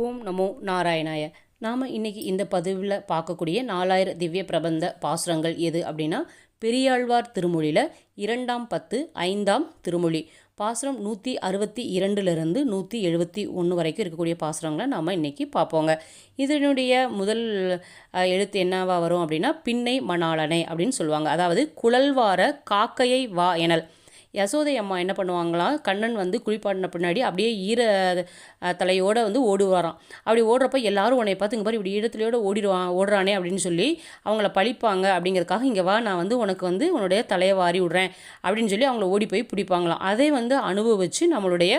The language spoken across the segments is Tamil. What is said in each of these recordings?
ஓம் நமோ நாராயணாய. நாம் இன்னைக்கு இந்த பதிவில் பார்க்கக்கூடிய நாலாயிர திவ்ய பிரபந்த பாசுரங்கள் எது அப்படின்னா பெரியாழ்வார் திருமொழியில் இரண்டாம் பத்து ஐந்தாம் திருமொழி. பாசுரம் நூற்றி அறுபத்தி இரண்டுலேருந்து நூற்றி எழுபத்தி ஒன்று வரைக்கும் இருக்கக்கூடிய பாசுரங்களை நாம் இன்றைக்கி பார்ப்போங்க. இதனுடைய முதல் எழுத்து என்னவா வரும் அப்படின்னா பின்னை மணாளனை அப்படின்னு சொல்லுவாங்க. அதாவது குழல்வார காக்கையை வா எனல். யசோதை அம்மா என்ன பண்ணுவாங்களாம் கண்ணன் வந்து குளிப்பாட்டின பின்னாடி அப்படியே ஈர தலையோடு தலையோட வந்து ஓடுவாராம். அப்படி ஓடுறப்ப எல்லாரும் உன்னை பார்த்து இங்கே பாரு இப்படி ஈரத்துலையோட ஓடிடுவான் ஓடுறானே அப்படின்னு சொல்லி அவங்கள பழிப்பாங்க. அப்படிங்கிறதுக்காக இங்கே வா நான் வந்து உனக்கு வந்து உன்னுடைய தலையை வாரி விடுறேன் அப்படின்னு சொல்லி அவங்கள ஓடி போய் பிடிப்பாங்களாம். அதே வந்து அனுபவித்து நம்மளுடைய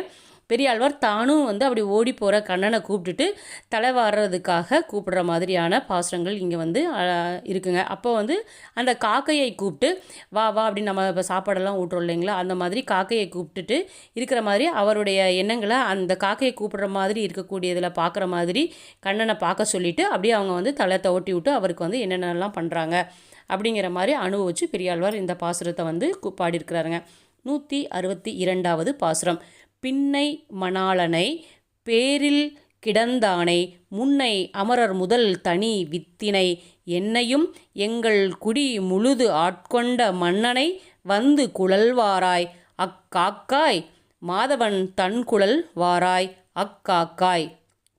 பெரியாழ்வார் தானும் வந்து அப்படி ஓடி போகிற கண்ணனை கூப்பிட்டுட்டு தலை வர்றதுக்காக கூப்பிடுற மாதிரியான பாசுரங்கள் இங்கே வந்து இருக்குங்க. அப்போ வந்து அந்த காக்கையை கூப்பிட்டு வா வா அப்படின்னு நம்ம இப்போ சாப்பாடெல்லாம் ஊட்டுறோம் இல்லைங்களா? அந்த மாதிரி காக்கையை கூப்பிட்டுட்டு இருக்கிற மாதிரி அவருடைய எண்ணங்களை அந்த காக்கையை கூப்பிடுற மாதிரி இருக்கக்கூடியதில் பார்க்குற மாதிரி கண்ணனை பார்க்க சொல்லிவிட்டு அப்படியே அவங்க வந்து தலை தோட்டி விட்டு அவருக்கு வந்து என்னென்னலாம் பண்ணுறாங்க அப்படிங்கிற மாதிரி அனுபவிச்சு பெரியாழ்வார் இந்த பாசுரத்தை வந்து பாடியிருக்கிறாருங்க. நூற்றி அறுபத்தி இரண்டாவது பாசுரம். பின்னை மணாளனை பேரில் கிடந்தானை முன்னை அமரர் முதல் தனி வித்தினை என்னையும் எங்கள் குடி முழுது ஆட்கொண்ட மன்னனை வந்து குழல்வாராய். அக்காக்காய் மாதவன் தன் குழல் வாராய். அக்காக்காய்.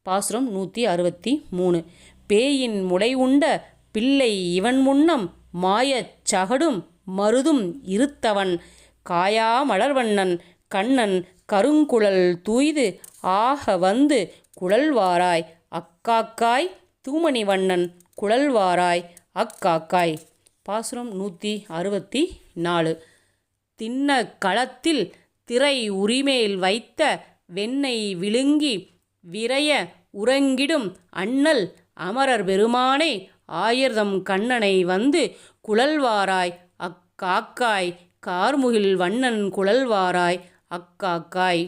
பாசுரம் நூற்றி அறுபத்தி மூணு. பேயின் முளை உண்ட பிள்ளை இவன் முன்னம் மாயச் சகடும் மருதும் இருத்தவன். காயா மலர்வண்ணன் கண்ணன் கருங்குழல் தூய்து ஆக வந்து குழல்வாராய். அக்காக்காய் தூமணி வண்ணன் குழல்வாராய். அக்காக்காய். பாசுரம் நூற்றி அறுபத்தி நாலு. தின்ன களத்தில் திரை உரிமேல் வைத்த வெண்ணெய் விழுங்கி விரைய உறங்கிடும் அண்ணல் அமரர் பெருமானே ஆயிரதம் கண்ணனை வந்து குழல்வாராய். அக்காக்காய் கார்முகில் வண்ணன் குழல்வாராய். அக்காக்காய்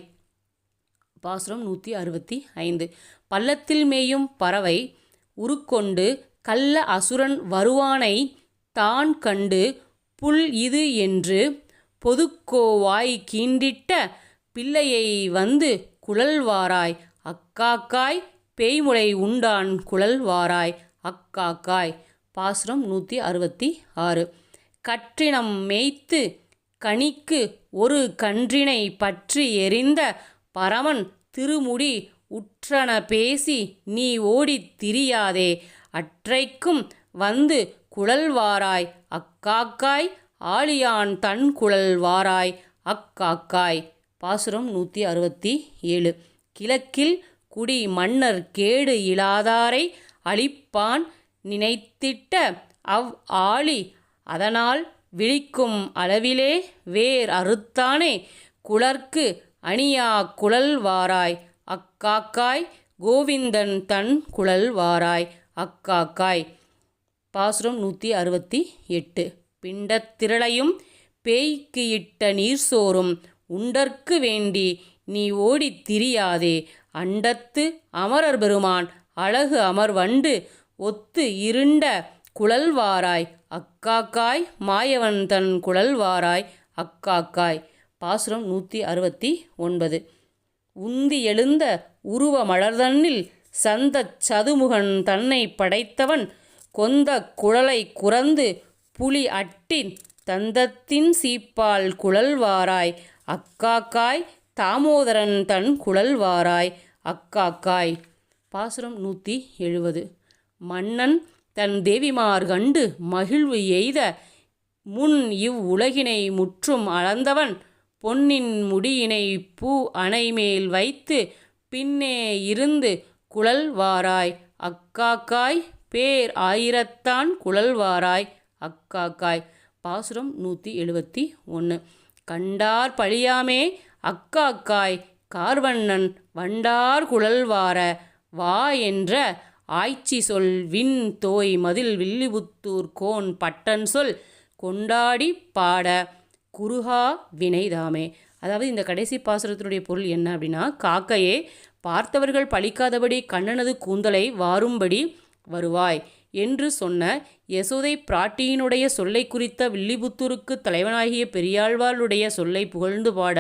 பாசுரம் நூற்றி அறுபத்தி ஐந்து பள்ளத்தில் மேயும் பறவை உருக்கொண்டு கள்ள அசுரன் வருவானை தான் கண்டு புல் இது என்று பொதுக்கோவாய் கீண்டிட்ட பிள்ளையை வந்து குழல்வாராய். அக்காக்காய் பேய்முளை உண்டான் குழல்வாராய். அக்காக்காய் பாசுரம் நூற்றி அறுபத்தி ஆறு கற்றினம் மேய்த்து கனிக்கு ஒரு கன்றினை பற்றி எறிந்த பரமன் திருமுடி உற்றன பேசி நீ ஓடித் திரியாதே அற்றைக்கும் வந்து குழல்வாராய் அக்காக்காய் ஆழியான் தன் குழல்வாராய் அக்காக்காய் பாசுரம் நூற்றி அறுபத்தி ஏழு கிழக்கில் குடி மன்னர் கேடு இலாதாரை அழிப்பான் நினைத்திட்ட அவ் ஆளி அதனால் விழிக்கும் அளவிலே வேர் அறுத்தானே குளர்க்கு அணியா குழல் வாராய். அக்காக்காய் கோவிந்தன் தன் குழல் வாராய். அக்காக்காய். பாசுரம் நூற்றி அறுபத்தி எட்டு. பிண்டத்திரளையும் பேய்க்கு இட்ட நீர் சோறும் உண்டற்கு வேண்டி நீ ஓடித் திரியாதே. அண்டத்து அமரர் பெருமான் அழகு அமர் வண்டு ஒத்து இருண்ட குழல்வாராய் அக்காக்காய் மாயவன் தன் குழல்வாராய் அக்காக்காய். பாசுரம் நூற்றி அறுபத்தி ஒன்பது உந்தி எழுந்த உருவ மலர்தன்னில் சந்தச் சதுமுகன் தன்னை படைத்தவன் கொந்த குழலை குறந்து புலி அட்டின் தந்தத்தின் சீப்பால் குழல்வாராய் அக்காக்காய் தாமோதரன் தன் குழல்வாராய் அக்காக்காய். பாசுரம் நூற்றி எழுபது மன்னன் தன் தேவிமார் கண்டு மகிழ்வு எய்த முன் இவ் உலகினை முற்றும் அளந்தவன் பொன்னின் முடியினை பூ அணைமேல் வைத்து பின்னே இருந்து குழல்வாராய் அக்காக்காய் பேர் ஆயிரத்தான் குழல்வாராய் அக்காக்காய். பாசுரம் நூற்றி எழுபத்தி ஒன்று கண்டார் பழியாமே அக்காக்காய். கார்வண்ணன் வண்டார் குழல்வார வா என்ற ஆய்ச்சி சொல் விண் தோய் மதில் வில்லிபுத்தூர் கோன் பட்டன் சொல் கொண்டாடி பாட குருகா வினைதாமே. அதாவது இந்த கடைசி பாசுரத்தினுடைய பொருள் என்ன அப்படின்னா காக்கையே பார்த்தவர்கள் பழிக்காதபடி கண்ணனது கூந்தலை வாரும்படி வருவாய் என்று சொன்ன யசோதை பிராட்டியினுடைய சொல்லை குறித்த வில்லிபுத்தூருக்கு தலைவனாகிய பெரியாழ்வாளுடைய சொல்லை புகழ்ந்து பாட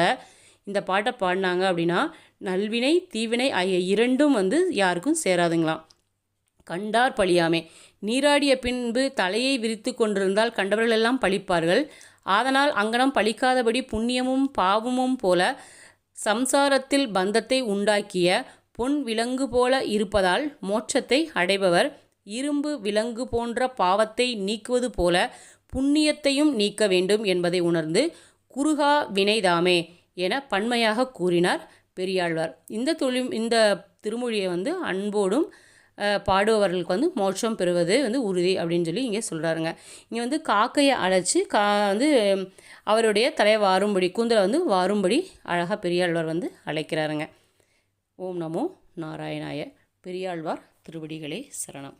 இந்த பாட்டை பாடினாங்க அப்படின்னா நல்வினை தீவினை ஆகிய இரண்டும் வந்து யாருக்கும் சேராதுங்களாம். கண்டார் பழியாமே. நீராடிய பின்பு தலையை விரித்து கொண்டிருந்தால் கண்டவர்களெல்லாம் பழிப்பார்கள். ஆதனால் அங்கனம் பழிக்காதபடி புண்ணியமும் பாவமும் போல சம்சாரத்தில் பந்தத்தை உண்டாக்கிய பொன் விலங்கு போல இருப்பதால் மோட்சத்தை அடைபவர். இரும்பு விலங்கு போன்ற பாவத்தை நீக்குவது போல புண்ணியத்தையும் நீக்க வேண்டும் என்பதை உணர்ந்து குறுகா வினைதாமே என பன்மையாக கூறினார் பெரியாழ்வார். இந்த தொழில் இந்த திருமொழியை வந்து அன்போடும் பாடுபவர்களுக்கு வந்து மோட்சம் பெறுவது வந்து உறுதி அப்படின்னு சொல்லி இங்கே சொல்கிறாருங்க இங்கே வந்து காக்கையை அழைச்சி கா வந்து அவருடைய தலையை வாரும்படி கூந்தலை வந்து வாரும்படி அழகாக பெரியாழ்வார் வந்து அழைக்கிறாருங்க. ஓம் நமோ நாராயணாய. பெரியாழ்வார் திருவடிகளே சரணம்.